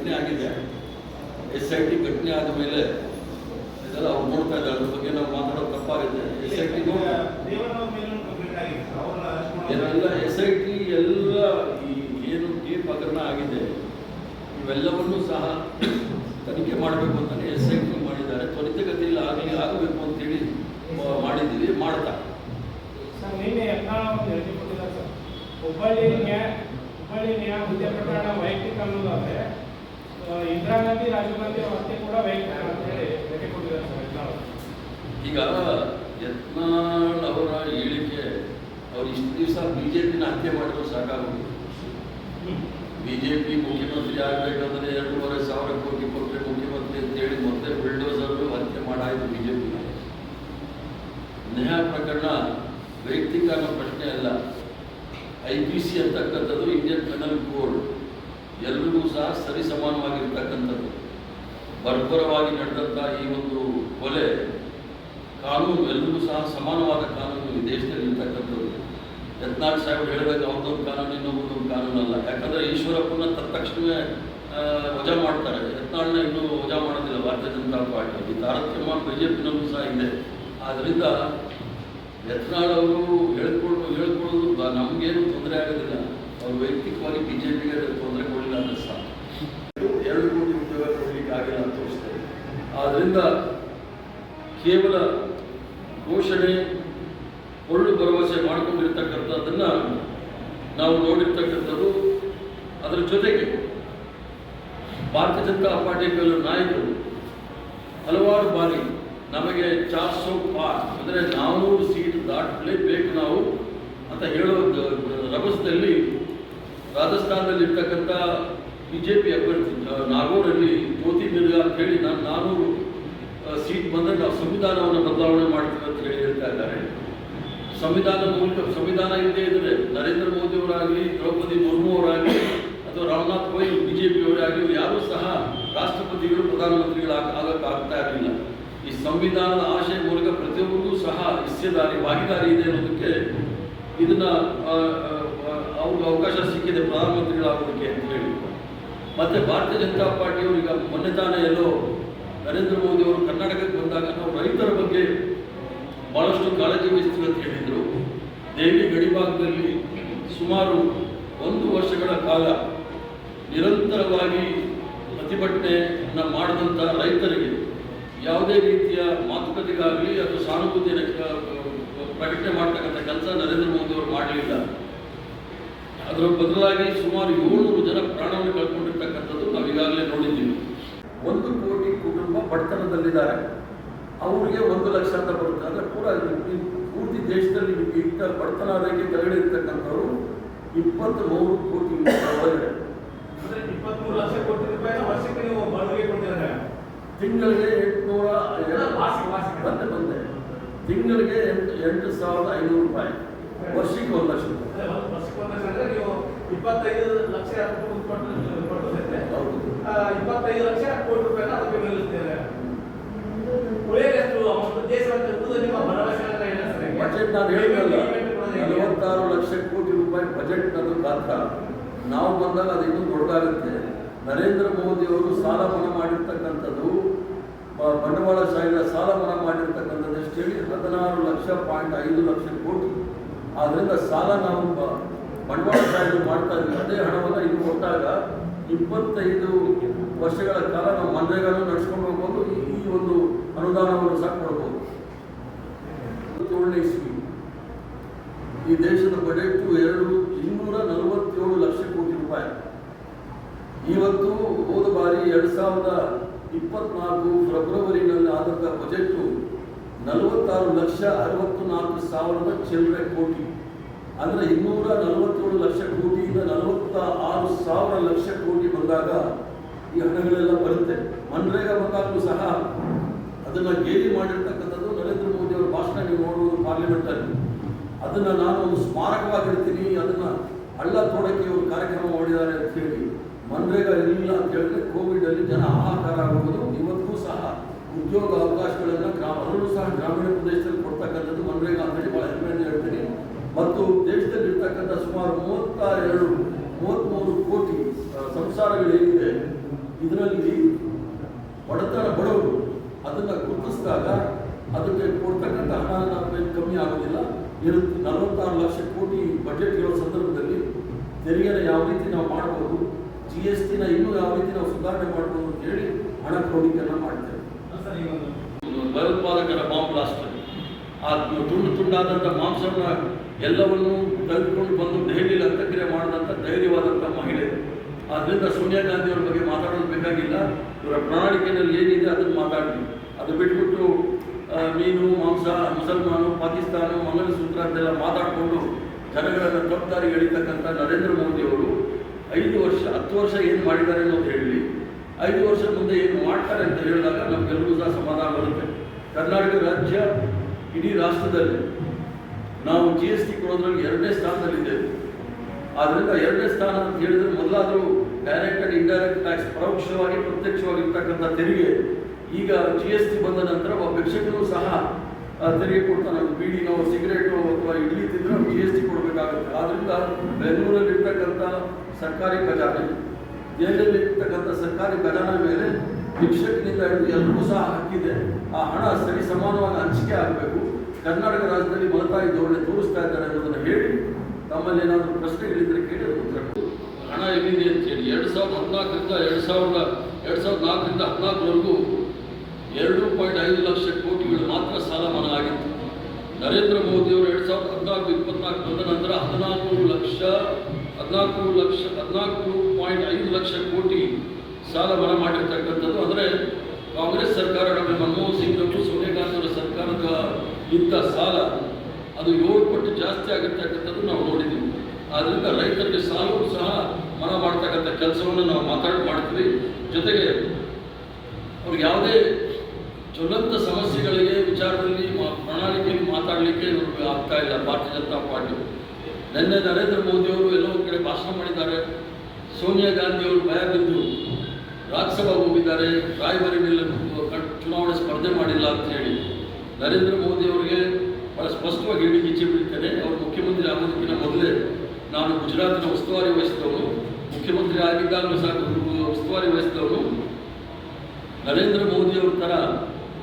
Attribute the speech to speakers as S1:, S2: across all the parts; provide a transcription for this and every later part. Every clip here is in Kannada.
S1: ಘಟನೆ ಆಗಿದೆ. ಎಸ್ ಐ ಟಿ ಘಟನೆ ಆದ ಮೇಲೆ ಇದೆಲ್ಲ ಅವ್ರು ನೋಡ್ತಾ ಇದ್ದಾರೆ ಅದ್ರ ಬಗ್ಗೆ ನಾವು ಮಾತಾಡೋದು ತಪ್ಪಾಗುತ್ತೆ ಎಸ್ ಐ ಟಿ ಏನೆಲ್ಲ ಎಸ್ ಐ ಟಿ ಎಲ್ಲ ಈ ಏನು ಟೀಪ್ ಹಗರಣ ಆಗಿದೆ. ಇವೆಲ್ಲವನ್ನೂ ಸಹ ತನಿಖೆ ಮಾಡಬೇಕು ಅಂತಲೇ ಎಸ್ ಐ ಟಿ ಮಾಡಿದ್ದಾರೆ. ತ್ವರಿತಗತಿಯಲ್ಲಿ ಆಗಲಿ ಆಗಬೇಕು ಅಂತೇಳಿ ಮಾಡಿದ್ದೀವಿ ಮಾಡ್ತಾ
S2: ಸರ್ ನಿನ್ನೆ ಯತ್ನಾಳ್ ಒಂದು ಹೇಳಿಕೆ ಕೊಟ್ಟಿದ್ದಾರೆ ಸರ್ ಹುಬ್ಬಳ್ಳಿ ನ್ಯಾಯ ಹುಬ್ಬಳ್ಳಿ ನ್ಯಾಯ ಹುದ್ದೆ ಪ್ರಕರಣ ವೈಯಕ್ತಿಕ ಅನ್ನೋದಾದ್ರೆ ಆ, ಇಂದಿರಾ ಗಾಂಧಿ
S1: ಈಗ ಯತ್ನಾಳ್ ಅವರ ಹೇಳಿಕೆ, ಅವ್ರು ಇಷ್ಟು ದಿವಸ ಬಿಜೆಪಿನ ಹತ್ಯೆ ಮಾಡಿದ್ರು ಸಾಕಾಗುತ್ತೆ ಬಿ ಜೆ ಪಿ ಮುಖ್ಯಮಂತ್ರಿ ಆಗಬೇಕಂದ್ರೆ ಎರಡೂವರೆ ಸಾವಿರ ಕೋಟಿ ಕೊಟ್ಟರೆ ಮುಖ್ಯಮಂತ್ರಿ ಅಂತೇಳಿ ಮತ್ತೆ ಬಿಲ್ಡೋಸರ್ ಹತ್ಯೆ ಮಾಡಾಯಿತು ಬಿ ಜೆ ಪಿ ನೇಹಾ ಪ್ರಕರಣ ವೈಯಕ್ತಿಕ ಅನ್ನೋ ಪ್ರಶ್ನೆ ಅಲ್ಲ. ಐ ಪಿ ಸಿ ಅಂತಕ್ಕಂಥದ್ದು ಇಂಡಿಯನ್ ಪೆನಲ್ ಕೋಡ್ ಎಲ್ಲರಿಗೂ ಸಹ ಸರಿ ಸಮಾನವಾಗಿರ್ತಕ್ಕಂಥದ್ದು. ಬರ್ಬರವಾಗಿ ನಡೆದಂಥ ಈ ಒಂದು ಕೊಲೆ ಕಾನೂನು ಎಲ್ಲರಿಗೂ ಸಹ ಸಮಾನವಾದ ಕಾನೂನು ಈ ದೇಶದಲ್ಲಿ ಇರ್ತಕ್ಕಂಥದ್ದು. ಯತ್ನಾಳ್ ಸಾಹೇಬ್ ಹೇಳಿದಾಗ ಅವ್ರದ್ದೊಂದು ಕಾನೂನು, ಇನ್ನೊಬ್ಬರದೊಂದು ಕಾನೂನು ಅಲ್ಲ. ಯಾಕಂದರೆ ಈಶ್ವರಪ್ಪನ ತಕ್ಷಣವೇ ವಜಾ ಮಾಡ್ತಾರೆ. ಯತ್ನಾಳ್ನ ಇನ್ನೂ ವಜಾ ಮಾಡೋದಿಲ್ಲ ಭಾರತೀಯ ಜನತಾ ಪಾರ್ಟಿ ತಾರತಮ್ಯ ಬಿ ಜೆ ಸಹ ಇದೆ. ಆದ್ದರಿಂದ ಯತ್ನಾಳ್ ಅವರು ಹೇಳ್ಕೊಂಡು ಹೇಳ್ಕೊಳ್ಳೋದು ನಮಗೇನು ತೊಂದರೆ ಆಗೋದಿಲ್ಲ. ಅವ್ರು ವೈಯಕ್ತಿಕವಾಗಿ ಬಿ ಜೆ ತೊಂದರೆ ಕೊಡಲಿಲ್ಲ ಅಂದ್ರೆ ಸಾಕು ಎರಡು ಕೋಟಿ ಉದ್ಯೋಗ ಕೊಡಲಿಕ್ಕೆ ಆಗಿಲ್ಲ ಅಂತ ತೋರಿಸ್ತೇವೆ ಆದ್ದರಿಂದ ಕೇವಲ ಘೋಷಣೆ ಒಳ್ಳು ಭರವಸೆ ಮಾಡಿಕೊಂಡಿರ್ತಕ್ಕಂಥದ್ದನ್ನು ನಾವು ನೋಡಿರ್ತಕ್ಕಂಥದ್ದು ಅದರ ಜೊತೆಗೆ ಭಾರತೀಯ ಜನತಾ ಕೆಲವು ನಾಯಕರು ಹಲವಾರು ಬಾರಿ ನಮಗೆ ಚಾರ್ ಸೋ ಪಾರ್ ಅಂದರೆ ನಾನ್ನೂರು ಸೀಟ್ ದಾಟಲೇಬೇಕು ನಾವು ಅಂತ ಹೇಳೋ ರಭಸದಲ್ಲಿ ರಾಜಸ್ಥಾನದಲ್ಲಿ ಇರ್ತಕ್ಕಂಥ ಬಿ ಜೆ ಪಿ ಅಭ್ಯರ್ಥಿ ನಾಗೂರಲ್ಲಿ ಜ್ಯೋತಿ ಮಿರ್ಗಾ ಅಂತ ಹೇಳಿ ನಾನು ನಾನೂರು ಸೀಟ್ ಬಂದರೆ ನಾವು ಸಂವಿಧಾನವನ್ನು ಬದಲಾವಣೆ ಮಾಡ್ತೀವಿ ಅಂತ ಹೇಳಿ ಹೇಳ್ತಾ ಇದ್ದಾರೆ. ಸಂವಿಧಾನ ಮೂಲಕ, ಸಂವಿಧಾನ ಇಲ್ಲದೆ ಇದ್ರೆ ನರೇಂದ್ರ ಮೋದಿ ಅವರಾಗಲಿ ದ್ರೌಪದಿ ಮುರ್ಮು ಅವರಾಗಲಿ ಅಥವಾ Ramnath Kovind B J P ಅವರಾಗಲಿ ಯಾರೂ ಸಹ ರಾಷ್ಟ್ರಪತಿಗಳು, ಪ್ರಧಾನಮಂತ್ರಿಗಳು ಆಗಕ್ಕೆ ಆಗ್ತಾ ಇರಲಿಲ್ಲ. ಈ ಸಂವಿಧಾನದ ಆಶಯ ಮೂಲಕ ಪ್ರತಿಯೊಬ್ಬರಿಗೂ ಸಹ ಹಿಸ್ಸೆದಾರಿ ಭಾಗಿದಾರಿ ಇದೆ ಅನ್ನೋದಕ್ಕೆ ಇದನ್ನ ಅವ್ರಿಗೆ ಅವಕಾಶ ಸಿಕ್ಕಿದೆ ಪ್ರಧಾನಮಂತ್ರಿಗಳಾಗೋದಕ್ಕೆ ಅಂತ ಹೇಳಿ. ಮತ್ತೆ ಭಾರತೀಯ ಜನತಾ ಪಾರ್ಟಿಯವರು ಈಗ ಮೊನ್ನೆ ತಾನೇ ಎಲ್ಲೋ ನರೇಂದ್ರ ಮೋದಿ ಅವರು ಕರ್ನಾಟಕಕ್ಕೆ ಬಂದಾಗ ನಾವು ರೈತರ ಬಗ್ಗೆ ಬಹಳಷ್ಟು ಕಾಳಜಿ ವಹಿಸ್ತೀವಿ ಅಂತ ಹೇಳಿದರು. ದೇವಿ ಗಡಿಭಾಗದಲ್ಲಿ ಸುಮಾರು ಒಂದು ವರ್ಷಗಳ ಕಾಲ ನಿರಂತರವಾಗಿ ಪ್ರತಿಭಟನೆಯನ್ನು ಮಾಡಿದಂಥ ರೈತರಿಗೆ ಯಾವುದೇ ರೀತಿಯ ಮಾತುಕತೆಗಾಗಲಿ ಅಥವಾ ಸಾನುಭೂತಿಯನ್ನು ಕ- ಪ್ರಕಟಣೆ ಮಾಡ್ತಕ್ಕಂಥ ಕೆಲಸ ನರೇಂದ್ರ ಮೋದಿ ಅವರು ಮಾಡಲಿಲ್ಲ. ಅದರ ಬದಲಾಗಿ ಸುಮಾರು ಏಳ್ನೂರು ಜನ ಪ್ರಾಣವನ್ನು ಕಳ್ಕೊಂಡಿರ್ತಕ್ಕಂಥದ್ದು ನಾವು ಈಗಾಗಲೇ ನೋಡಿದ್ದೀವಿ. ಒಂದು ಕೋಟಿ ಕುಟುಂಬ ಬಡತನದಲ್ಲಿದ್ದಾರೆ. ಅವರಿಗೆ ಒಂದು ಲಕ್ಷ ಅಂತ ಬರುತ್ತೆ. ಅಂದರೆ ಪೂರ ಈ ಪೂರ್ತಿ ದೇಶದಲ್ಲಿ ಈಗ ಬಡತನ ರೇಖೆ ಕೆಳಗಡೆ ಇರ್ತಕ್ಕಂಥವ್ರು ಇಪ್ಪತ್ತು ಮೂರು ಕೋಟಿ ಒಳಗಡೆ
S3: ಅಂದ್ರೆ ಇಪ್ಪತ್ಮೂರು ಲಕ್ಷ ಕೋಟಿ ರೂಪಾಯಿ ವರ್ಷಕ್ಕೆ ನೀವು ಕೊಟ್ಟಿದ್ದಾರೆ.
S1: ತಿಂಗಳಿಗೆ ಎಂಟುನೂರ. ಬಂದೆ ಬಂದೆ. ತಿಂಗಳಿಗೆ ಎಂಟು ಎಂಟು ಸಾವಿರದ ಐನೂರು ರೂಪಾಯಿ. ವರ್ಷಕ್ಕೆ ಒಂದು ಲಕ್ಷ. ರೂಪಾಯಿ
S3: ಅಂದ್ರೆ ಒಂದು ವರ್ಷಕ್ಕೆ ಒಂದು ಲಕ್ಷ ಅಂದರೆ ನೀವು ಇಪ್ಪತ್ತೈದು ಲಕ್ಷ ಇಪ್ಪತ್ತೈದು ಲಕ್ಷ ಕೋಟಿ ರೂಪಾಯಿನ ಅದಕ್ಕೆ ಅಮೌಂಟ್ ಉಳಿದ ನಿಮ್ಮ ಭರವಸೆ ಅಂತ ಇಲ್ಲ ಸರ್
S1: ಬಜೆಟ್ ನಾನು ಹೇಳಿದ್ರಲ್ಲ? ನಲವತ್ತಾರು ಲಕ್ಷ ಕೋಟಿ ರೂಪಾಯಿ ಬಜೆಟ್ ಅದು ಗಾತ್ರ. ನಾವು ಬಂದಾಗ ಅದು ಇನ್ನೂ ದೊಡ್ಡದಾಗುತ್ತೆ. ನರೇಂದ್ರ ಮೋದಿ ಅವರು ಸಾಲ ಮನ್ನಾ ಮಾಡಿರ್ತಕ್ಕಂಥದ್ದು ಬಂಡವಾಳಶಾಹಿಗಳ ಸಾಲ ಮನ್ನಾ ಮಾಡಿರ್ತಕ್ಕಂಥದ್ದು ಎಷ್ಟು ಹೇಳಿ? ಹದಿನಾರು ಲಕ್ಷ ಪಾಯಿಂಟ್ ಐದು ಲಕ್ಷ ಕೋಟಿ. ಆದ್ದರಿಂದ ಸಾಲ ನಾವು ಬಂಡವಾಳ ಬಂಡವಾಳಶಾಹಿಗಳು ಮಾಡ್ತಾ ಇದ್ದೀವಿ. ಅದೇ ಹಣವನ್ನು ಇದು ಕೊಟ್ಟಾಗ ಇಪ್ಪತ್ತೈದು ವರ್ಷಗಳ ಕಾಲ ನಾವು ಮನ್ರೇಗಾನು ನಡೆಸ್ಕೊಂಡು ಹೋಗ್ಬೋದು, ಈ ಒಂದು ಅನುದಾನವನ್ನು ಸಹ ಕೊಡ್ಬೋದು. ಏಳನೇ ಇಸ್ವಿ ಈ ದೇಶದ ಬಜೆಟ್ ಎರಡು ಇನ್ನೂರ ನಲವತ್ತೇಳು ಲಕ್ಷ ಕೋಟಿ ರೂಪಾಯಿ. ಇವತ್ತು ಹೋದ ಬಾರಿ ಎರಡು ಸಾವಿರದ ಇಪ್ಪತ್ನಾಲ್ಕು ಫೆಬ್ರವರಿನಲ್ಲಿ ಆದಂಥ ಬಜೆಟ್ ನಲವತ್ತಾರು ಲಕ್ಷ ಅರವತ್ತು ನಾಲ್ಕು ಸಾವಿರದ ಚಿಲ್ಲರೆ ಕೋಟಿ. ಅಂದರೆ ಇನ್ನೂರ ನಲವತ್ತೇಳು ಲಕ್ಷ ಕೋಟಿಯಿಂದ ನಲವತ್ತ ಆರು ಸಾವಿರ ಲಕ್ಷ ಕೋಟಿ ಬಂದಾಗ ಈ ಹಣಗಳೆಲ್ಲ ಬರುತ್ತೆ. ಮನ್ರೇಗಾ ಬಂದಾಗಲೂ ಸಹ ಅದನ್ನು ಗೇಲಿ ಮಾಡಿರ್ತಕ್ಕಂಥದ್ದು ನರೇಂದ್ರ ಮೋದಿ ಅವರ ಭಾಷಣ ನೀವು ನೋಡುವುದು ಪಾರ್ಲಿಮೆಂಟಲ್ಲಿ ಅದನ್ನು ನಾನು ಒಂದು ಸ್ಮಾರಕವಾಗಿಡ್ತೀನಿ ಅದನ್ನು ಹಳ್ಳ ತೋಡಕ್ಕೆ ಇವರು ಕಾರ್ಯಕ್ರಮ ಮಾಡಿದ್ದಾರೆ ಅಂತ ಹೇಳಿ ಮನ್ರೇಗಾ ಇರಲಿಲ್ಲ ಅಂತ ಹೇಳಿದ್ರೆ ಕೋವಿಡಲ್ಲಿ ಜನ ಹಾಹಾಕಾರ ಆಗುವುದು ಇವತ್ತು ಸಹ ಉದ್ಯೋಗ ಅವಕಾಶಗಳನ್ನು ಗ್ರಾಮ ಅದರಲ್ಲೂ ಸಹ ಗ್ರಾಮೀಣ ಪ್ರದೇಶದಲ್ಲಿ ಕೊಡ್ತಕ್ಕಂಥದ್ದು ಮನ್ರೇಗಾ ಅಂತೇಳಿ ಭಾಳ ಹೆಮ್ಮೆಯಿಂದ ಹೇಳ್ತೀನಿ. ಮತ್ತು ದೇಶದಲ್ಲಿರ್ತಕ್ಕಂಥ ಸುಮಾರು ಮೂವತ್ತ ಎರಡು ಮೂವತ್ತ್ಮೂರು ಕೋಟಿ ಸಂಸಾರಗಳು ಸಂಸಾರಗಳೇನಿದೆ, ಇದರಲ್ಲಿ ಬಡತನ ಬಡವರು ಅದನ್ನು ಗುರುತಿಸಿದಾಗ ಅದಕ್ಕೆ ಕೊಡ್ತಕ್ಕಂಥ ಹಣ ಕಮ್ಮಿ ಆಗೋದಿಲ್ಲ. ಇರುತ್ತೆ ನಲವತ್ತಾರು ಲಕ್ಷ ಕೋಟಿ ಬಜೆಟ್ ಇರೋ ಸಂದರ್ಭದಲ್ಲಿ ತೆರಿಗೆನ ಯಾವ ರೀತಿ ನಾವು ಮಾಡ್ಬೋದು ಜಿ ಎಸ್ ಟಿನ ಇನ್ನೂ ಯಾವ ರೀತಿ ನಾವು ಸುಧಾರಣೆ ಮಾಡ್ಬೋದು ಅಂತ ಹೇಳಿ ಹಣ ಕ್ರೋಢೀಕರಣ ಮಾಡ್ತೇವೆ. ಭಯೋತ್ಪಾದಕರ ಬಾಂಬ್ ಬ್ಲಾಸ್ಟ್ ಆ ತುಂಡು ತುಂಡಾದಂಥ ಮಾಂಸವನ್ನು ಎಲ್ಲವನ್ನೂ ತೆಗೆದುಕೊಂಡು ಬಂದು ದೆಹಲಿಯಲ್ಲಿ ಅಂತ್ಯಕ್ರಿಯೆ ಮಾಡಿದಂಥ ಧೈರ್ಯವಾದಂಥ ಮಹಿಳೆ. ಆದ್ದರಿಂದ ಸೋನಿಯಾ ಗಾಂಧಿಯವ್ರ ಬಗ್ಗೆ ಮಾತಾಡೋದು ಬೇಕಾಗಿಲ್ಲ. ಇವರ ಪ್ರಣಾಳಿಕೆಯಲ್ಲಿ ಏನಿದೆ ಅದನ್ನು ಮಾತಾಡಿ ಅದು ಬಿಟ್ಬಿಟ್ಟು ಮೀನು, ಮಾಂಸ, ಮುಸಲ್ಮಾನು, ಪಾಕಿಸ್ತಾನ, ಮಂಗಲಸೂತ್ರ ಅಂತೆಲ್ಲ ಮಾತಾಡಿಕೊಂಡು ಜನಗಳನ್ನು ತಪ್ಪದಾರಿ ಎಳಿತಕ್ಕಂಥ ನರೇಂದ್ರ ಮೋದಿಯವರು ಐದು ವರ್ಷ, ಹತ್ತು ವರ್ಷ ಏನು ಮಾಡಿದ್ದಾರೆ ಅನ್ನೋದು ಹೇಳಿ. ಐದು ವರ್ಷ ಮುಂದೆ ಏನು ಮಾಡ್ತಾರೆ ಅಂತ ಹೇಳಿದಾಗ ನಮಗೆಲ್ಲರಿಗೂ ಸಹ ಸಮಾಧಾನ ಬರುತ್ತೆ. ಕರ್ನಾಟಕ ರಾಜ್ಯ ಇಡೀ ರಾಷ್ಟ್ರದಲ್ಲಿ ನಾವು ಜಿ ಎಸ್ ಟಿ ಕೊಡೋದ್ರಲ್ಲಿ ಎರಡನೇ ಸ್ಥಾನದಲ್ಲಿದ್ದೇವೆ. ಆದ್ದರಿಂದ ಎರಡನೇ ಸ್ಥಾನ ಅಂತ ಹೇಳಿದ್ರೆ ಮೊದಲಾದರೂ ಡೈರೆಕ್ಟ್ ಆ್ಯಂಡ್ ಇಂಡೈರೆಕ್ಟ್ ಟ್ಯಾಕ್ಸ್ ಪರೋಕ್ಷವಾಗಿ ಪ್ರತ್ಯಕ್ಷವಾಗಿರ್ತಕ್ಕಂಥ ತೆರಿಗೆ ಈಗ ಜಿ ಎಸ್ ಟಿ ಬಂದ ನಂತರ ಒಬ್ಬ ಭಿಕ್ಷಕರು ಸಹ ತೆರಿಗೆ ಕೊಡ್ತಾನೆ. ಬಿಡಿ ಬೀಡಿನೋ ಸಿಗರೇಟು ಅಥವಾ ಇಡ್ಲಿ ತಿಂದ್ರೆ ಜಿ ಎಸ್ ಟಿ ಕೊಡಬೇಕಾಗುತ್ತೆ. ಆದ್ದರಿಂದ ಬೆಂಗಳೂರಲ್ಲಿರ್ತಕ್ಕಂಥ ಸರ್ಕಾರಿ ಖಜಾನೆ ದೆಹಲಿಯಲ್ಲಿರ್ತಕ್ಕಂಥ ಸರ್ಕಾರಿ ಖಜಾನೆ ಮೇಲೆ ಭಿಕ್ಷಕನಿಂದ ಎಲ್ಲರೂ ಸಹ ಹಕ್ಕಿದೆ. ಆ ಹಣ ಸರಿ ಸಮಾನವಾಗಿ ಹಂಚಿಕೆ ಆಗಬೇಕು. ಕರ್ನಾಟಕ ರಾಜ್ಯದಲ್ಲಿ ಮಲತಾಯಿ ಧೋರಣೆ ತೋರಿಸ್ತಾ ಇದ್ದಾರೆ ಅನ್ನೋದನ್ನು ಹೇಳಿ ತಮ್ಮಲ್ಲಿ ಏನಾದರೂ ಪ್ರಶ್ನೆಗಳಿದ್ದರೆ ಕೇಳಿ ಉತ್ತರ. ಹಣ ಎಲ್ಲಿದೆ ಅಂತ ಹೇಳಿ. ಎರಡು ಸಾವಿರದ ಹದಿನಾಲ್ಕರಿಂದ ಎರಡು ಸಾವಿರದ ಎರಡು ಸಾವಿರದ ನಾಲ್ಕರಿಂದ ಹದಿನಾಲ್ಕರವರೆಗೂ ಎರಡು ಪಾಯಿಂಟ್ ಐದು ಲಕ್ಷ ಕೋಟಿಗಳು ಮಾತ್ರ ಸಾಲ ಮನ್ನಾ ಆಗಿತ್ತು. ನರೇಂದ್ರ ಮೋದಿಯವರು ಎರಡು ಸಾವಿರದ ಹದಿನಾಲ್ಕು, ಇಪ್ಪತ್ನಾಲ್ಕು ಬಂದ ನಂತರ ಹದಿನಾಲ್ಕು ಲಕ್ಷ ಹದಿನಾಲ್ಕು ಲಕ್ಷ, ಹದಿನಾಲ್ಕು ಪಾಯಿಂಟ್ ಐದು ಲಕ್ಷ ಕೋಟಿ ಸಾಲ ಮನ ಮಾಡಿರ್ತಕ್ಕಂಥದ್ದು. ಅಂದರೆ ಕಾಂಗ್ರೆಸ್ ಸರ್ಕಾರ ಡಾಕ್ಟರ್ ಮನಮೋಹನ್ ಸಿಂಗ್ ಅವರು ಸೋನಿಯಾ ಗಾಂಧಿ ಅವರ ಸರ್ಕಾರದ ಇದ್ದ ಸಾಲ ಅದು ಏಳು ಪಟ್ಟು ಜಾಸ್ತಿ ಆಗಿರ್ತಕ್ಕಂಥದ್ದು ನಾವು ನೋಡಿದ್ದೀವಿ. ಆದ್ದರಿಂದ ರೈತರಿಗೆ ಸಾಲವೂ ಸಹ ಮನ ಮಾಡ್ತಕ್ಕಂಥ ಕೆಲಸವನ್ನು ನಾವು ಮಾತಾಡಿ ಮಾಡ್ತೀವಿ. ಜೊತೆಗೆ ಅವ್ರಿಗೆ ಯಾವುದೇ ಜ್ವಲಂತ ಸಮಸ್ಯೆಗಳಿಗೆ ವಿಚಾರದಲ್ಲಿ ಪ್ರಣಾಳಿಕೆಯಲ್ಲಿ ಮಾತಾಡಲಿಕ್ಕೆ ಆಗ್ತಾ ಇಲ್ಲ, ಭಾರತೀಯ ಜನತಾ ಪಾರ್ಟಿ. ನಿನ್ನೆ ನರೇಂದ್ರ ಮೋದಿಯವರು ಎಲ್ಲೋ ಕಡೆ ಭಾಷಣ ಮಾಡಿದ್ದಾರೆ. ಸೋನಿಯಾ ಗಾಂಧಿಯವರು ಭಯ ಬಿದ್ದು ರಾಜ್ಯಸಭಾ ಹೋಗಿದ್ದಾರೆ. ಕಟ್- ಚುನಾವಣೆ ಸ್ಪರ್ಧೆ ಮಾಡಿಲ್ಲ ಅಂತ ಹೇಳಿ. ನರೇಂದ್ರ ಮೋದಿ ಅವರಿಗೆ ಬಹಳ ಸ್ಪಷ್ಟವಾಗಿ ಹೇಳಿ ಇಚ್ಛೆ ಬಿಡುತ್ತೇನೆ ಅವರು ಮುಖ್ಯಮಂತ್ರಿ ಆಗೋದಕ್ಕಿಂತ ಮೊದಲೇ ನಾನು ಗುಜರಾತಿನ ಉಸ್ತುವಾರಿ ವಹಿಸಿದವನು. ಮುಖ್ಯಮಂತ್ರಿ ಆಗಿದ್ದಾಗಲೂ ಸಾಕು ಉಸ್ತುವಾರಿ ವಹಿಸಿದವನು. ನರೇಂದ್ರ ಮೋದಿ ಅವರ ಥರ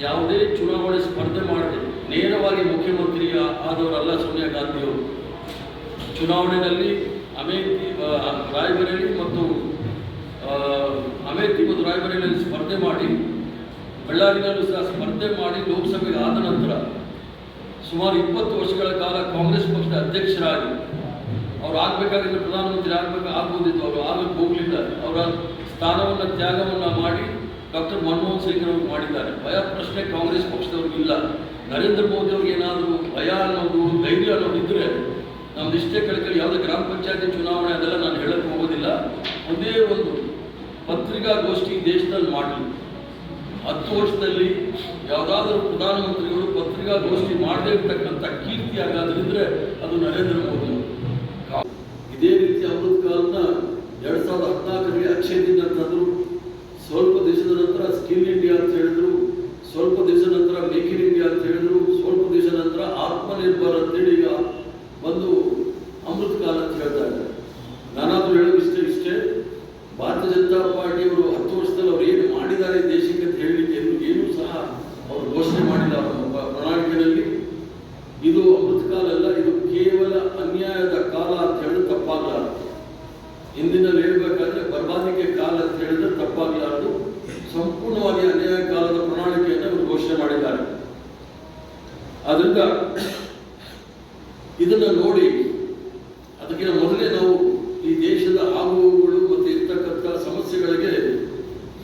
S1: ಯಾವುದೇ ಚುನಾವಣೆ ಸ್ಪರ್ಧೆ ಮಾಡದೆ ನೇರವಾಗಿ ಮುಖ್ಯಮಂತ್ರಿ ಆದವರಲ್ಲ ಸೋನಿಯಾ ಗಾಂಧಿಯವರು. ಚುನಾವಣೆಯಲ್ಲಿ ಅಮೇಥಿ ರಾಯ್ಬರೇಲಿ ಮತ್ತು ಅಮೇಥಿ ಮತ್ತು ರಾಯ್ಬರೇಲಿಯಲ್ಲಿ ಸ್ಪರ್ಧೆ ಮಾಡಿ, ಬಳ್ಳಾರಿನಲ್ಲೂ ಸಹ ಸ್ಪರ್ಧೆ ಮಾಡಿ ಸುಮಾರು ಇಪ್ಪತ್ತು ವರ್ಷಗಳ ಕಾಲ ಕಾಂಗ್ರೆಸ್ ಪಕ್ಷದ ಅಧ್ಯಕ್ಷರಾಗಿ ಅವ್ರು ಆಗಬೇಕಾಗಿದ್ದ ಪ್ರಧಾನಮಂತ್ರಿ ಆಗಬೇಕು ಆಗ್ಬೋದಿತ್ತು. ಅವರು ಆಗಕ್ಕೆ ಹೋಗಲಿಲ್ಲ. ಅವರ ಸ್ಥಾನವನ್ನು ತ್ಯಾಗವನ್ನು ಮಾಡಿ ಡಾಕ್ಟರ್ ಮನಮೋಹನ್ ಸಿಂಗ್ ಅವರು ಮಾಡಿದ್ದಾರೆ. ಭಯ ಪ್ರಶ್ನೆ ಕಾಂಗ್ರೆಸ್ ಪಕ್ಷದವ್ರಿಗೆ ಇಲ್ಲ. ನರೇಂದ್ರ ಮೋದಿ ಅವ್ರಿಗೆ ಏನಾದರೂ ಭಯ ಅನ್ನೋದು, ಧೈರ್ಯ ಅನ್ನೋದು ಇದ್ದರೆ ನಮ್ಮ ನಿಷ್ಠೆ ಕಳ್ಕೊಳ್ಳಿ. ಯಾವುದೇ ಗ್ರಾಮ ಪಂಚಾಯತಿ ಚುನಾವಣೆ ಅದೆಲ್ಲ ನಾನು ಹೇಳಕ್ಕೆ ಹೋಗೋದಿಲ್ಲ. ಒಂದೇ ಒಂದು ಪತ್ರಿಕಾಗೋಷ್ಠಿ ದೇಶದಲ್ಲಿ ಮಾಡಲಿ. ಹತ್ತು ವರ್ಷದಲ್ಲಿ ಯಾವುದಾದ್ರೂ ಪ್ರಧಾನಮಂತ್ರಿಗಳು ಪತ್ರಿಕಾಗೋಷ್ಠಿ ಮಾಡದೇ ಇರ್ತಕ್ಕಂಥ ಕೀರ್ತಿ ಆಗಾದ್ರಿದ್ರೆ ಅದು ನರೇಂದ್ರ ಮೋದಿ. ಇದೇ ರೀತಿ ಅಮೃತ್ ಕಾಲ್ನ ಎರಡ್ ಸಾವಿರದ ಹದಿನಾಲ್ಕರಲ್ಲಿ ಅಕ್ಷಯ ದಿನ ಅಂತಂದ್ರು ಸ್ವಲ್ಪ ದಿವಸದ ನಂತರ ಸ್ಕಿಲ್ ಇಂಡಿಯಾ ಅಂತ ಹೇಳಿದ್ರು ಸ್ವಲ್ಪ ದಿವಸದ ನಂತರ ಮೇಕ್ ಇನ್ ಇಂಡಿಯಾ ಅಂತ ಹೇಳಿದ್ರು ಸ್ವಲ್ಪ ದಿವಸ ನಂತರ ಆತ್ಮನಿರ್ಭರ್ ಅಂತೇಳಿ ಈಗ ಒಂದು ಅಮೃತ ಕಾಲ ಅಂತ ಹೇಳ್ತಾ ಇದ್ದಾರೆ ನಾನಾದ್ರೂ ಹೇಳೋದು ಇಷ್ಟೇ ಇಷ್ಟೇ ಭಾರತೀಯ ಜನತಾ ಪಾರ್ಟಿಯವರು ಹತ್ತು ವರ್ಷದಲ್ಲಿ ಅವ್ರು ಏನು ಮಾಡಿದ್ದಾರೆ ದೇಶಕ್ಕೆ ಅಂತ ಹೇಳಲಿಕ್ಕೆ ಎಲ್ಲೂ ಏನೂ ಸಹ ಅವರು ಘೋಷಣೆ ಮಾಡಿಲ್ಲ ಅವರ ಪ್ರ- ಪ್ರಣಾಳಿಕೆಯಲ್ಲಿ ಇದು ಅಮೃತ ಕಾಲ ಅಲ್ಲ ಇದು ಕೇವಲ ಅನ್ಯಾಯದ ಕಾಲ ಅಂತ ಹೇಳಿದ್ರೆ ತಪ್ಪಾಗಲಾರದು ಹಿಂದಿನಲ್ಲಿ ಹೇಳ್ಬೇಕಾದ್ರೆ ಬರ್ಬಾದಿಕೆ ಕಾಲ ಅಂತ ಹೇಳಿದ್ರೆ ತಪ್ಪಾಗಲಾರದು ಸಂಪೂರ್ಣವಾಗಿ ಅನ್ಯಾಯ ಕಾಲದ ಪ್ರಣಾಳಿಕೆಯನ್ನು ಇವರು ಘೋಷಣೆ ಮಾಡಿದ್ದಾರೆ ಆದ್ರಿಂದ ಇದನ್ನ ನೋಡಿ ಅದಕ್ಕಿಂತ ಮೊದಲೇ ನಾವು ಈ ದೇಶದ ಆಗುಹೋಗುಗಳು ಮತ್ತು ಇರ್ತಕ್ಕಂಥ ಸಮಸ್ಯೆಗಳಿಗೆ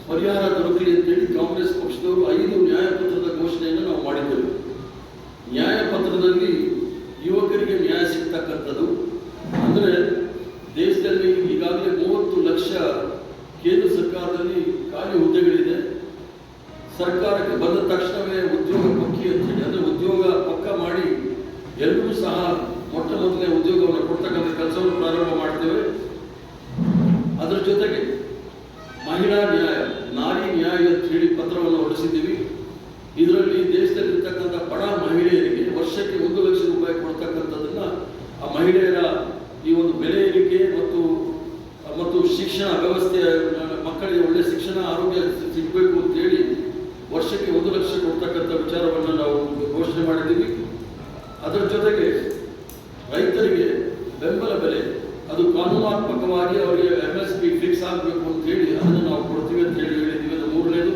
S1: ಪರಿಹಾರ ದೊರಕಲಿ ಅಂತೇಳಿ ಕಾಂಗ್ರೆಸ್ ಪಕ್ಷದವರು ಐದು ನ್ಯಾಯಪತ್ರದ ಘೋಷಣೆಯನ್ನು ನಾವು ಮಾಡಿದ್ದೇವೆ ನ್ಯಾಯಪತ್ರದಲ್ಲಿ ಯುವಕರಿಗೆ ನ್ಯಾಯ ಸಿಗ್ತಕ್ಕಂಥದ್ದು ಅಂದರೆ ದೇಶದಲ್ಲಿ ಈಗಾಗಲೇ ಮೂವತ್ತು ಲಕ್ಷ ಕೇಂದ್ರ ಸರ್ಕಾರದಲ್ಲಿ ಖಾಲಿ ಹುದ್ದೆಗಳಿದೆ ಸರ್ಕಾರಕ್ಕೆ ಬಂದ ತಕ್ಷಣವೇ ಉದ್ಯೋಗ ಪಕ್ಕಿ ಅಂತೇಳಿ ಅಂದರೆ ಉದ್ಯೋಗ ಪಕ್ಕ ಮಾಡಿ ಎಲ್ಲರೂ ಸಹ ಮೊಟ್ಟ ಮೊದಲನೇ ಉದ್ಯೋಗವನ್ನು ಕೊಡ್ತಕ್ಕಂಥ ಕೆಲಸವನ್ನು ಪ್ರಾರಂಭ ಮಾಡ್ತೇವೆ ಅದರ ಜೊತೆಗೆ ಮಹಿಳಾ ನ್ಯಾಯ ನಾರಿ ನ್ಯಾಯ ಅಂತ ಹೇಳಿ ಪತ್ರವನ್ನು ಹೊರಡಿಸಿದ್ದೀವಿ ಇದರಲ್ಲಿ ದೇಶದಲ್ಲಿರ್ತಕ್ಕಂಥ ಬಡ ಮಹಿಳೆಯರಿಗೆ ವರ್ಷಕ್ಕೆ ಒಂದು ಲಕ್ಷ ರೂಪಾಯಿ ಕೊಡ್ತಕ್ಕಂಥದ್ದನ್ನ ಆ ಮಹಿಳೆಯರ ಈ ಒಂದು ಬೆಲೆ ಏರಿಕೆ ಮತ್ತು ಮತ್ತು ಶಿಕ್ಷಣ ವ್ಯವಸ್ಥೆ ಮಕ್ಕಳಿಗೆ ಒಳ್ಳೆ ಶಿಕ್ಷಣ ತಕ್ಷಣ ಆರೋಗ್ಯ ಸಿಗಬೇಕು ಅಂತೇಳಿ ವರ್ಷಕ್ಕೆ ಒಂದು ಲಕ್ಷ ಕೊಡ್ತಕ್ಕಂಥ ವಿಚಾರವನ್ನು ನಾವು ಘೋಷಣೆ ಮಾಡಿದ್ದೀವಿ ಅದರ ಜೊತೆಗೆ ರೈತರಿಗೆ ಬೆಂಬಲ ಬೆಲೆ, ಅದು ಕಾನೂನಾತ್ಮಕವಾಗಿ ಅವರಿಗೆ ಎಂ ಎಸ್ ಪಿ ಫಿಕ್ಸ್ ಆಗಬೇಕು ಅಂತ ಹೇಳಿ ಅದನ್ನು ನಾವು ಕೊಡ್ತೀವಿ ಅಂತ ಹೇಳಿ ಹೇಳಿದ್ದೀವಿ. ಅದು ಮೂರನೇದು.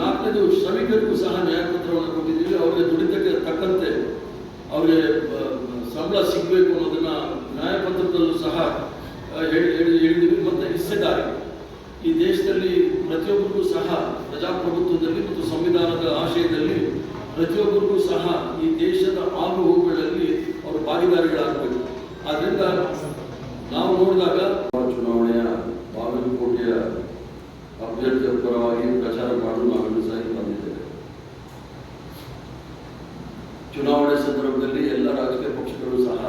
S1: ನಾಲ್ಕನೇದು, ಶ್ರಮಿಕರಿಗೂ ಸಹ ನ್ಯಾಯಪತ್ರವನ್ನು ಕೊಟ್ಟಿದ್ದೀವಿ. ಅವರಿಗೆ ದುಡಿತಕ್ಕೆ ತಕ್ಕಂತೆ ಅವರಿಗೆ ಸಂಬಳ ಸಿಗಬೇಕು ಅನ್ನೋದನ್ನ ನ್ಯಾಯಪತ್ರದಲ್ಲೂ ಸಹ ಹೇಳಿ ಹೇಳಿ, ಹೇಳಿದ್ದೀವಿ. ಮತ್ತು ಹಿಸ್ಸೆದಾರಿ ಈ ದೇಶದಲ್ಲಿ ಪ್ರತಿಯೊಬ್ಬರಿಗೂ ಸಹ ಪ್ರಜಾಪ್ರಭುತ್ವದಲ್ಲಿ ಮತ್ತು ಸಂವಿಧಾನದ ಆಶಯದಲ್ಲಿ ಪ್ರತಿಯೊಬ್ಬರಿಗೂ ಸಹ ಈ ದೇಶದ ಆಗು ಹೋಗುಗಳಲ್ಲಿ ಅವರು ಭಾಗಿದಾರಿಗಳಾಗಬೇಕು. ಆದ್ದರಿಂದ ನಾವು ನೋಡಿದಾಗ ಚುನಾವಣೆಯ ಬಾಗಲಕೋಟೆಯ ಅಭ್ಯರ್ಥಿಯ ಪರವಾಗಿ ಪ್ರಚಾರ ಮಾಡಲು ನಾವೆಲ್ಲೂ ಸಹ ಬಂದಿದ್ದೇವೆ. ಚುನಾವಣೆ ಸಂದರ್ಭದಲ್ಲಿ ಎಲ್ಲ ರಾಜಕೀಯ ಪಕ್ಷಗಳು ಸಹ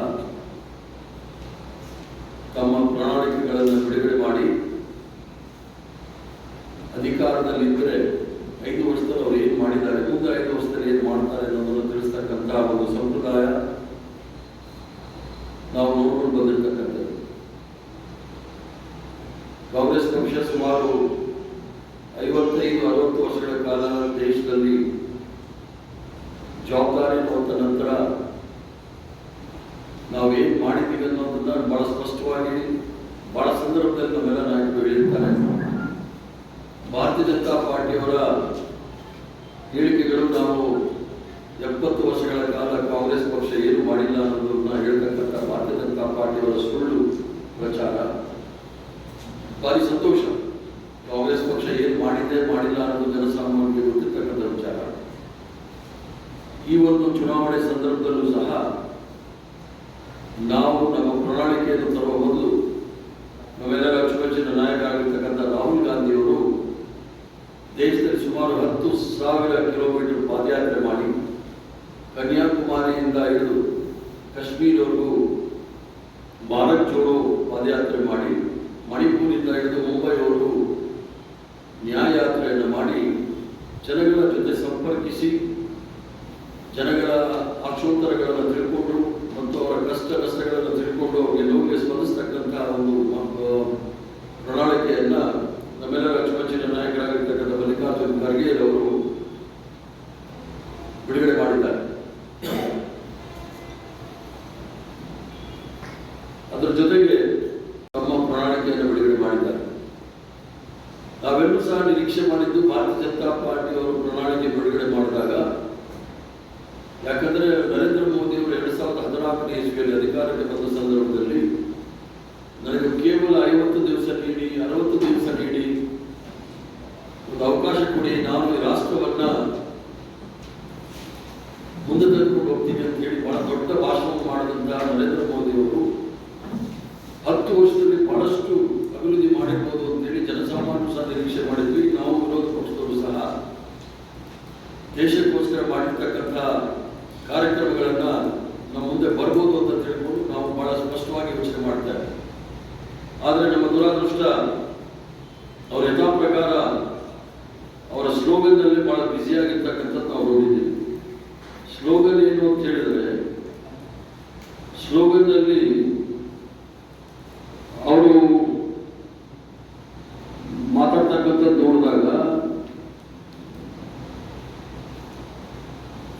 S1: ತಮ್ಮ ಪ್ರಣಾಳಿಕೆಗಳನ್ನು ಬಿಡುಗಡೆ ಮಾಡಿ ಅಧಿಕಾರದಲ್ಲಿದ್ದರೆ ಐದು ವರ್ಷದಲ್ಲಿ ಅವರು ಏನು ಮಾಡಿದ್ದಾರೆ ಮುಂದೆ ಐದು ವರ್ಷದಲ್ಲಿ ಏನು ಮಾಡ್ತಾರೆ ಅನ್ನೋದನ್ನು ತಿಳಿಸ್ತಕ್ಕಂಥ ಒಂದು ಸಂಪ್ರದಾಯ ನಾವು ನೋಡ್ಕೊಂಡು ಬಂದಿರತಕ್ಕಂಥದ್ದು ಕಾಂಗ್ರೆಸ್ ಪಕ್ಷ ಸುಮಾರು ಐವತ್ತೈದು, ಅರವತ್ತು ವರ್ಷಗಳ ಕಾಲ ದೇಶದಲ್ಲಿ ಜವಾಬ್ದಾರಿ ಹೊತ್ತ ನಂತರ ನಾವೇನು ಮಾಡಿದ್ದೀವಿ ಅನ್ನೋದನ್ನ ಬಹಳ ಸ್ಪಷ್ಟವಾಗಿ, ಬಹಳ ಸಂದರ್ಭದಲ್ಲಿ ನಮ್ಮೆಲ್ಲ ನಾಯಕರು ಹೇಳಿರ್ತಾರೆ ಭಾರತೀಯ ಜನತಾ ಪಾರ್ಟಿಯವರ ಹೇಳಿಕೆಗಳು ನಾವು ಎಪ್ಪತ್ತು ವರ್ಷಗಳ ಕಾಲ ಕಾಂಗ್ರೆಸ್ ಪಕ್ಷ ಏನು ಮಾಡಿಲ್ಲ ಅನ್ನೋದನ್ನ ಹೇಳ್ತಕ್ಕಂಥ ಭಾರತೀಯ ಜನತಾ ಪಾರ್ಟಿಯವರ ಸುಳ್ಳು ಪ್ರಚಾರ. ಭಾರಿ ಸಂತೋಷ. ಕಾಂಗ್ರೆಸ್ ಪಕ್ಷ ಏನು ಮಾಡಿದೆ ಮಾಡಿಲ್ಲ ಅನ್ನೋದು ಜನಸಾಮಾನ್ಯರಿಗೆ ಗೊತ್ತಿರ್ತಕ್ಕಂಥ ವಿಚಾರ. ಈ ಒಂದು ಚುನಾವಣೆ ಸಂದರ್ಭದಲ್ಲೂ ಸಹ ನಾವು ನಮ್ಮ ಪ್ರಣಾಳಿಕೆಯನ್ನು ತರುವ ಮೊದಲು ನಾವೆಲ್ಲರ ಅಚ್ಚುಮೆಚ್ಚಿನ ನಾಯಕ ಆಗಿರ್ತಕ್ಕಂಥ ರಾಹುಲ್ ಗಾಂಧಿಯವರು ದೇಶದಲ್ಲಿ ಸುಮಾರು ಹತ್ತು ಸಾವಿರ ಕಿಲೋಮೀಟರ್ ಪಾದಯಾತ್ರೆ ಮಾಡಿ ಕನ್ಯಾಕುಮಾರಿಯಿಂದ ಹಿಡಿದು ಕಾಶ್ಮೀರವರೆಗೂ ಭಾರತ್ ಜೋಡೋ ಪಾದಯಾತ್ರೆ ಮಾಡಿ ಮಣಿಪುರದಿಂದ ಹಿಡಿದು ಮುಂಬೈವರೆಗೂ ನ್ಯಾಯಯಾತ್ರೆಯನ್ನು ಮಾಡಿ ಜನಗಳ ಜೊತೆ ಸಂಪರ್ಕಿಸಿ ಜನಗಳ ಆಕ್ಷೋತ್ತರಗಳನ್ನು ತಿಳ್ಕೊಂಡು ಮತ್ತು ಅವರ ಕಷ್ಟ ನಷ್ಟಗಳನ್ನು ತಿಳ್ಕೊಂಡು ಅವರಿಗೆ ನೋವಿಗೆ ಸ್ಪಂದಿಸ್ತಕ್ಕಂಥ ಒಂದು ಒಂದು ಪ್ರಣಾಳಿಕೆಯನ್ನ ನಮ್ಮೆಲ್ಲರ ಅಚ್ಚುಮೆಚ್ಚಿನ ನಾಯಕರಾಗಿರ್ತಕ್ಕಂಥ ಮಲ್ಲಿಕಾರ್ಜುನ ಖರ್ಗೆ ಅವರು ಬಿಡುಗಡೆ ಮಾಡಿದ್ದಾರೆ. ಅದರ ಜೊತೆಗೆ ತಮ್ಮ ಪ್ರಣಾಳಿಕೆಯನ್ನು ಬಿಡುಗಡೆ ಮಾಡಿದ್ದಾರೆ. ನಾವೆಲ್ಲೂ ಸಹ ನಿರೀಕ್ಷೆ ಮಾಡಿದ್ದು ಭಾರತೀಯ ಜನತಾ ಪಾರ್ಟಿಯವರು ಪ್ರಣಾಳಿಕೆ ಬಿಡುಗಡೆ ಮಾಡಿದಾಗ, ಯಾಕಂದ್ರೆ ನರೇಂದ್ರ ಮೋದಿ ಅವರು ಎರಡ್ ಸಾವಿರದ ಹದಿನಾಲ್ಕನೇ ಇಸ್ವಿಯಲ್ಲಿ ಅಧಿಕಾರಕ್ಕೆ ಬಂದ ಸಂದರ್ಭದಲ್ಲಿ ಕೇವಲ ಐವತ್ತು ದಿವಸ ನೀಡಿ, ಅರವತ್ತು ದಿವಸ ನೀಡಿ. ಒಂದು ಅವಕಾಶ ಕೊಡಿ, ನಾನು ಈ ರಾಷ್ಟ್ರವನ್ನ ಮುಂದೆ ತಂದುಕೊಂಡು ಹೋಗ್ತೀನಿ ಅಂತ ಹೇಳಿ ಬಹಳ ದೊಡ್ಡ ಭಾಷಣ ಮಾಡಿದಂತ ನರೇಂದ್ರ ಮೋದಿ ಅವರು ಹತ್ತು ವರ್ಷದಲ್ಲಿ ಬಹಳಷ್ಟು ಅಭಿವೃದ್ಧಿ ಮಾಡಿರ್ಬೋದು ಅಂತೇಳಿ ಜನಸಾಮಾನ್ಯರು ಸಹ ನಿರೀಕ್ಷೆ ಮಾಡಿದ್ವಿ. ನಾವು ವಿರೋಧ ಪಕ್ಷದವರು ಸಹ ದೇಶಕ್ಕೋಸ್ಕರ ಮಾಡಿರ್ತಕ್ಕಂಥ ಕಾರ್ಯಕ್ರಮಗಳನ್ನ ನಮ್ಮ ಮುಂದೆ ಬರ್ಬೋದು ಅಂತ ತಿಳ್ಕೊಂಡು ನಾವು ಬಹಳ ಸ್ಪಷ್ಟವಾಗಿ ಯೋಚನೆ ಮಾಡ್ತೇವೆ ಆದರೆ ನಮ್ಮ ದುರಾದೃಷ್ಟ ಅವ್ರ ಯಥಾ ಪ್ರಕಾರ ಅವರ ಸ್ಲೋಗನ್ನಲ್ಲಿ ಬಹಳ ಬ್ಯುಸಿಯಾಗಿರ್ತಕ್ಕಂಥದ್ದು ನಾವು ನೋಡಿದ್ದೀವಿ. ಸ್ಲೋಗನ್ ಏನು ಅಂತ ಹೇಳಿದರೆ, ಸ್ಲೋಗನ್ನಲ್ಲಿ ಅವರು ಮಾತಾಡ್ತಕ್ಕಂಥದ್ದು ನೋಡಿದಾಗ,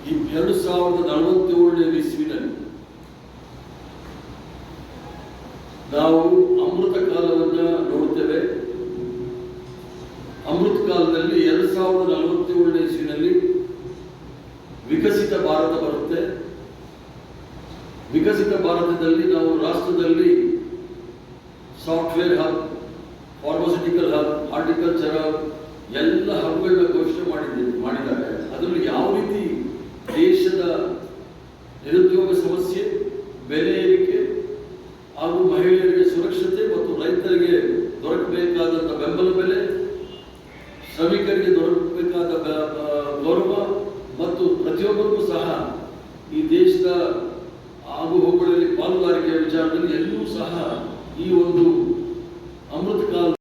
S1: ಈ ಎರಡು ಸಾವಿರದ ನಲವತ್ತೇಳನೇ ಇಸ್ವಿನಲ್ಲಿ ನಾವು ಅಮೃತ ಕಾಲವನ್ನ ನೋಡ್ತೇವೆ ಅಮೃತ ಕಾಲದಲ್ಲಿ ಎರಡು ಸಾವಿರದ ನಲವತ್ತೇಳನೇ ಇಸ್ವಿನಲ್ಲಿ ವಿಕಸಿತ ಭಾರತ ಬರುತ್ತೆ. ವಿಕಸಿತ ಭಾರತದಲ್ಲಿ ನಾವು ರಾಷ್ಟ್ರದಲ್ಲಿ software hub, pharmaceutical hub, horticulture hub, ಎಲ್ಲ ಹಬ್ಗಳನ್ನ ಘೋಷಣೆ ಮಾಡಿದ್ದೆ, ಮಾಡಿದ್ದಾರೆ. ಅದರಲ್ಲಿ ಯಾವ ರೀತಿ ದೇಶದ ನಿರುದ್ಯೋಗ ಸಮಸ್ಯೆ, ಬೆಲೆ